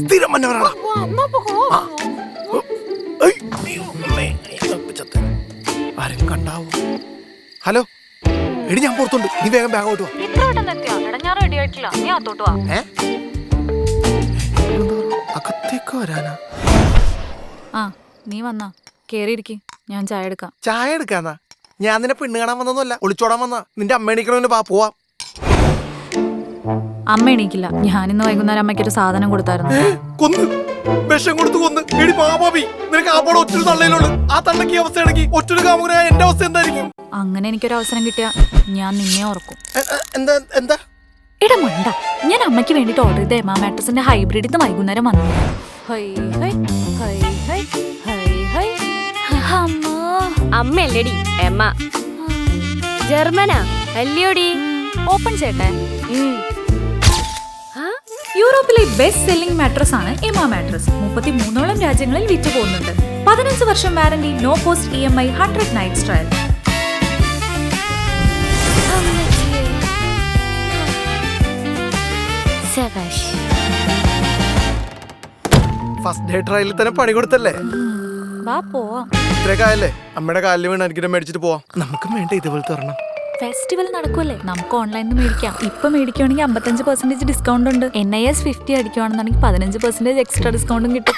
സ്ഥിരം മന്നവരാണ് ആരും കണ്ടാവോ? ഹലോ എടി ഞാൻ പുറത്തുണ്ട്. നീ വേഗം ബാഗോട്ട് വാ. ഇത്ര പെട്ടെന്ന് എത്തിയോ എടാ ഞാൻ റെഡി ആയിട്ടില്ല. നീ അത്തോട്ട് വാ. ഏ? അകത്തേക്ക് വരാനാ? ആ നീ വന്നാ. കേറിയിരിക്ക്. ഞാൻ ചായ എടുക്കാം. ചായ എടുക്കാന്നാ? ഞാൻ നിന്നെ പെണ്ണ് കാണാൻ വന്നതല്ല ഒളിച്ചോടാൻ വന്നാ. നിന്റെ അമ്മ എണീക്കണവന് പാ പോവാം. അമ്മ എണീക്കില്ല. ഞാനിന്ന് വൈകുന്നേരം വൈകുന്നേരം അമ്മയ്ക്കൊരു സാധനം കൊടുത്തായിരുന്നു. ഏ, കൊന്ന്. വിഷം കൊടുത്ത് കൊന്ന്. എടി മാമാബി നിനക്ക് ആപ്പോടെ ഒറ്റൊരു തള്ളയിലുള്ളു ആ തള്ളക്ക് ഈ അവസ്ഥയാണെങ്കിൽ ഒറ്റൊരു കാമുകനായ എന്റെ അവസ്ഥ എന്തായിരിക്കും? അങ്ങനെ എനിക്കൊരു അവസരം കിട്ടിയ ഞാൻ നിന്നെ ഓർക്കും. എന്താ എന്താ? എടാ മണ്ട. ഞാൻ അമ്മയ്ക്ക് വേണ്ടിട്ട് ഓർഡർ ചെയ്ത എമാ മാട്രസിന്റെ ഹൈബ്രിഡ് ഇന്ന് വൈകുന്നേരം വന്നു. അമ്മ അല്ലേടി ഹൈ ഹൈ ഹൈ ഹൈ. അമ്മോ. അമ്മയല്ലേടി എമ്മ. ജർമ്മനാ. അല്ലയോടി. ഓപ്പൺ ചെയ്യട്ടെ. യൂറോപ്പിലെ ബെസ്റ്റ് സെല്ലിംഗ് മാട്രസ് ആണ് എമ മാട്രസ് മുപ്പത്തി മൂന്നോളം രാജ്യങ്ങളിൽ വിറ്റ് പോകുന്നുണ്ട് പതിനഞ്ച് വർഷം warranty no cost E M I hundred night trial first day ട്രയലിൽ തന്നെ പണി കൊടുത്തല്ലേ? വാ പോവാം. ഇത്രയൊക്കെ ആയല്ലേ? അമ്മയുടെ കാലിൽ വീണ് അനുഗ്രഹം മേടിച്ചിട്ട് പോവാം. നമുക്കും വേണ്ട ഇതുപോലത്തെ ഒരെണ്ണം. ഫെസ്റ്റിവൽ നടക്കുമല്ലേ നമുക്ക് ഓൺലൈനിൽ നിന്ന് മേടിക്കാം. ഇപ്പൊ മേടിക്കുവാണെങ്കിൽ അമ്പത്തഞ്ച് പെർസെന്റേജ് ഡിസ്കൗണ്ട് ഉണ്ട്. എൻ ഐ എസ് ഫിഫ്റ്റി അടിക്കുവാണെന്നുണ്ടെങ്കിൽ പതിനഞ്ച് പെർസെന്റേജ് എക്സ്ട്രാ ഡിസ്കൗണ്ടും കിട്ടും.